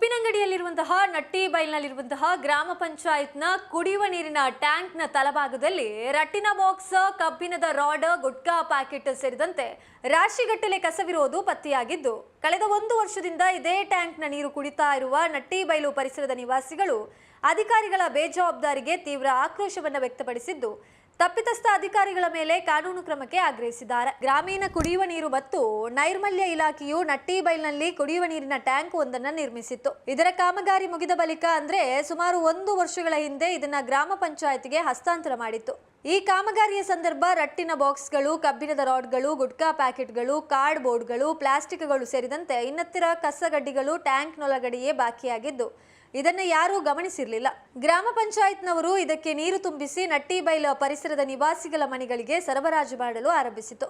ಉಪ್ಪಿನಂಗಡಿಯಲ್ಲಿರುವಂತಹ, Nutty ಬೈಲ್ನಲ್ಲಿರುವಂತಹ ಗ್ರಾಮ ಪಂಚಾಯತ್ನ ಕುಡಿಯುವ ನೀರಿನ ಟ್ಯಾಂಕ್ನ ತಲಭಾಗದಲ್ಲಿ ರಟ್ಟಿನ ಬಾಕ್ಸ್, ಕಬ್ಬಿಣದ ರಾಡ್, ಗುಟ್ಕಾ ಪ್ಯಾಕೆಟ್ ಸೇರಿದಂತೆ ರಾಶಿಗಟ್ಟಲೆ ಕಸವಿರುವುದು ಪತ್ತೆಯಾಗಿದ್ದು, ಕಳೆದ ಒಂದು ವರ್ಷದಿಂದ ಇದೇ ಟ್ಯಾಂಕ್ನ ನೀರು ಕುಡಿತಾ ಇರುವ ನಟ್ಟಿ ಬೈಲು ಪರಿಸರದ ನಿವಾಸಿಗಳು ಅಧಿಕಾರಿಗಳ ಬೇಜವಾಬ್ದಾರಿಗೆ ತೀವ್ರ ಆಕ್ರೋಶವನ್ನು ವ್ಯಕ್ತಪಡಿಸಿದ್ದು ತಪ್ಪಿತಸ್ಥ ಅಧಿಕಾರಿಗಳ ಮೇಲೆ ಕಾನೂನು ಕ್ರಮಕ್ಕೆ ಆಗ್ರಹಿಸಿದ್ದಾರೆ. ಗ್ರಾಮೀಣ ಕುಡಿಯುವ ನೀರು ಮತ್ತು ನೈರ್ಮಲ್ಯ ಇಲಾಖೆಯು ನಟ್ಟಿಬೈಲ್ನಲ್ಲಿ ಕುಡಿಯುವ ನೀರಿನ ಟ್ಯಾಂಕ್ ಒಂದನ್ನು ನಿರ್ಮಿಸಿತ್ತು. ಇದರ ಕಾಮಗಾರಿ ಮುಗಿದ ಬಳಿಕ ಅಂದ್ರೆ ಸುಮಾರು ಒಂದು ವರ್ಷಗಳ ಹಿಂದೆ ಇದನ್ನ ಗ್ರಾಮ ಪಂಚಾಯತ್ಗೆ ಹಸ್ತಾಂತರ ಮಾಡಿತ್ತು. ಈ ಕಾಮಗಾರಿಯ ಸಂದರ್ಭ ರಟ್ಟಿನ ಬಾಕ್ಸ್ಗಳು, ಕಬ್ಬಿಣದ ರಾಡ್ಗಳು, ಗುಟ್ಕಾ ಪ್ಯಾಕೆಟ್ಗಳು, ಕಾರ್ಡ್ ಬೋರ್ಡ್ಗಳು, ಪ್ಲಾಸ್ಟಿಕ್ಗಳು ಸೇರಿದಂತೆ ಇನ್ನತ್ತಿರ ಕಸಗಡ್ಡಿಗಳು ಟ್ಯಾಂಕ್ನೊಳಗಡೆಯೇ ಬಾಕಿಯಾಗಿದ್ದು, ಇದನ್ನು ಯಾರೂ ಗಮನಿಸಿರಲಿಲ್ಲ. ಗ್ರಾಮ ಪಂಚಾಯತ್ನವರು ಇದಕ್ಕೆ ನೀರು ತುಂಬಿಸಿ ನಟ್ಟಿಬೈಲ ಪರಿಸರದ ನಿವಾಸಿಗಳ ಮನೆಗಳಿಗೆ ಸರಬರಾಜು ಮಾಡಲು ಆರಂಭಿಸಿತು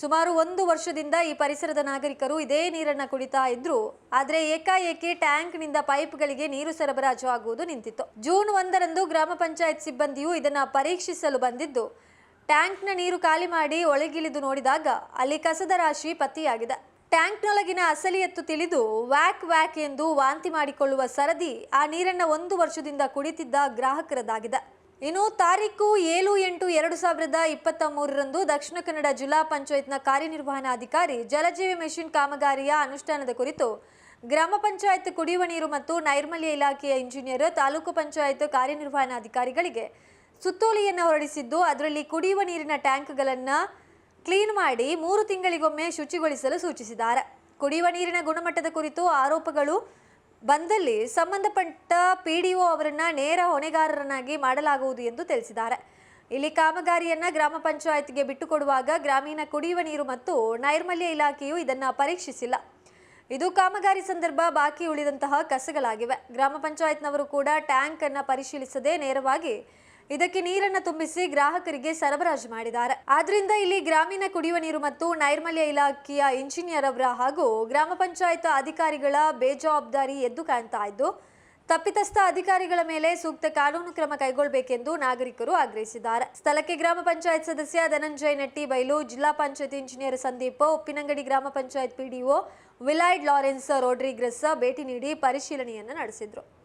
ಸುಮಾರು ಒಂದು ವರ್ಷದಿಂದ ಈ ಪರಿಸರದ ನಾಗರಿಕರು ಇದೇ ನೀರನ್ನು ಕುಡಿತಾ ಇದ್ರು, ಆದರೆ ಏಕಾಏಕಿ ಟ್ಯಾಂಕ್ನಿಂದ ಪೈಪ್ಗಳಿಗೆ ನೀರು ಸರಬರಾಜು ಆಗುವುದು ನಿಂತಿತ್ತು. ಜೂನ್ ಒಂದರಂದು ಗ್ರಾಮ ಪಂಚಾಯತ್ ಸಿಬ್ಬಂದಿಯು ಇದನ್ನು ಪರೀಕ್ಷಿಸಲು ಬಂದಿದ್ದು, ಟ್ಯಾಂಕ್ನ ನೀರು ಖಾಲಿ ಮಾಡಿ ಒಳಗಿಳಿದು ನೋಡಿದಾಗ ಅಲ್ಲಿ ಕಸದ ರಾಶಿ ಪತ್ತೆಯಾಗಿದೆ. ಟ್ಯಾಂಕ್ನೊಳಗಿನ ಅಸಲಿ ಎತ್ತು ತಿಳಿದು ವ್ಯಾಕ್ ವ್ಯಾಕ್ ಎಂದು ವಾಂತಿ ಮಾಡಿಕೊಳ್ಳುವ ಸರದಿ ಆ ನೀರನ್ನ ಒಂದು ವರ್ಷದಿಂದ ಕುಡಿತಿದ್ದ ಗ್ರಾಹಕರದಾಗಿದೆ. ಇನ್ನು ತಾರೀಕು ಏಳು ಎಂಟು ಎರಡು ಸಾವಿರದ ಇಪ್ಪತ್ತ ಮೂರರಂದು ದಕ್ಷಿಣ ಕನ್ನಡ ಜಿಲ್ಲಾ ಪಂಚಾಯತ್ನ ಕಾರ್ಯನಿರ್ವಹಣಾಧಿಕಾರಿ ಜಲಜೀವಿ ಮೆಷಿನ್ ಕಾಮಗಾರಿಯ ಅನುಷ್ಠಾನದ ಕುರಿತು ಗ್ರಾಮ ಪಂಚಾಯತ್ ಕುಡಿಯುವ ನೀರು ಮತ್ತು ನೈರ್ಮಲ್ಯ ಇಲಾಖೆಯ ಇಂಜಿನಿಯರ್ ತಾಲೂಕು ಪಂಚಾಯತ್ ಕಾರ್ಯನಿರ್ವಹಣಾಧಿಕಾರಿಗಳಿಗೆ ಸುತ್ತೋಲೆಯನ್ನು ಹೊರಡಿಸಿದ್ದು, ಅದರಲ್ಲಿ ಕುಡಿಯುವ ನೀರಿನ ಟ್ಯಾಂಕ್ಗಳನ್ನು ಕ್ಲೀನ್ ಮಾಡಿ ಮೂರು ತಿಂಗಳಿಗೊಮ್ಮೆ ಶುಚಿಗೊಳಿಸಲು ಸೂಚಿಸಿದ್ದಾರೆ. ಕುಡಿಯುವ ನೀರಿನ ಗುಣಮಟ್ಟದ ಕುರಿತು ಆರೋಪಗಳು ಬಂದಲ್ಲಿ ಸಂಬಂಧಪಟ್ಟ ಪಿಡಿಒ ಅವರನ್ನು ನೇರ ಹೊಣೆಗಾರರನ್ನಾಗಿ ಮಾಡಲಾಗುವುದು ಎಂದು ತಿಳಿಸಿದ್ದಾರೆ. ಇಲ್ಲಿ ಕಾಮಗಾರಿಯನ್ನು ಗ್ರಾಮ ಪಂಚಾಯತ್ಗೆ ಬಿಟ್ಟುಕೊಡುವಾಗ ಗ್ರಾಮೀಣ ಕುಡಿಯುವ ನೀರು ಮತ್ತು ನೈರ್ಮಲ್ಯ ಇಲಾಖೆಯು ಇದನ್ನು ಪರೀಕ್ಷಿಸಿಲ್ಲ. ಇದು ಕಾಮಗಾರಿ ಸಂದರ್ಭ ಬಾಕಿ ಉಳಿದಂತಹ ಕಸಗಳಾಗಿವೆ. ಗ್ರಾಮ ಪಂಚಾಯತ್ನವರು ಕೂಡ ಟ್ಯಾಂಕ್ ಅನ್ನ ಪರಿಶೀಲಿಸದೆ ನೇರವಾಗಿ ಇದಕ್ಕೆ ನೀರನ್ನು ತುಂಬಿಸಿ ಗ್ರಾಹಕರಿಗೆ ಸರಬರಾಜು ಮಾಡಿದ್ದಾರೆ. ಆದ್ರಿಂದ ಇಲ್ಲಿ ಗ್ರಾಮೀಣ ಕುಡಿಯುವ ನೀರು ಮತ್ತು ನೈರ್ಮಲ್ಯ ಇಲಾಖೆಯ ಇಂಜಿನಿಯರ್ ಅವರ ಹಾಗೂ ಗ್ರಾಮ ಪಂಚಾಯತ್ ಅಧಿಕಾರಿಗಳ ಬೇಜವಾಬ್ದಾರಿ ಎದ್ದು ಕಾಣ್ತಾ ಇದ್ದು, ತಪ್ಪಿತಸ್ಥ ಅಧಿಕಾರಿಗಳ ಮೇಲೆ ಸೂಕ್ತ ಕಾನೂನು ಕ್ರಮ ಕೈಗೊಳ್ಳಬೇಕೆಂದು ನಾಗರಿಕರು ಆಗ್ರಹಿಸಿದ್ದಾರೆ. ಸ್ಥಳಕ್ಕೆ ಗ್ರಾಮ ಪಂಚಾಯತ್ ಸದಸ್ಯ ಧನಂಜಯ ನೆಟ್ಟಿ ಬೈಲು, ಜಿಲ್ಲಾ ಪಂಚಾಯತ್ ಇಂಜಿನಿಯರ್ ಸಂದೀಪ್, ಉಪ್ಪಿನಂಗಡಿ ಗ್ರಾಮ ಪಂಚಾಯತ್ ಪಿಡಿಒ ವಿಲಾಯ್ಡ್ ಲಾರೆನ್ಸ್ ರೋಡ್ರಿಗ್ರೆಸ್ ಭೇಟಿ ನೀಡಿ ಪರಿಶೀಲನೆಯನ್ನು ನಡೆಸಿದ್ರು.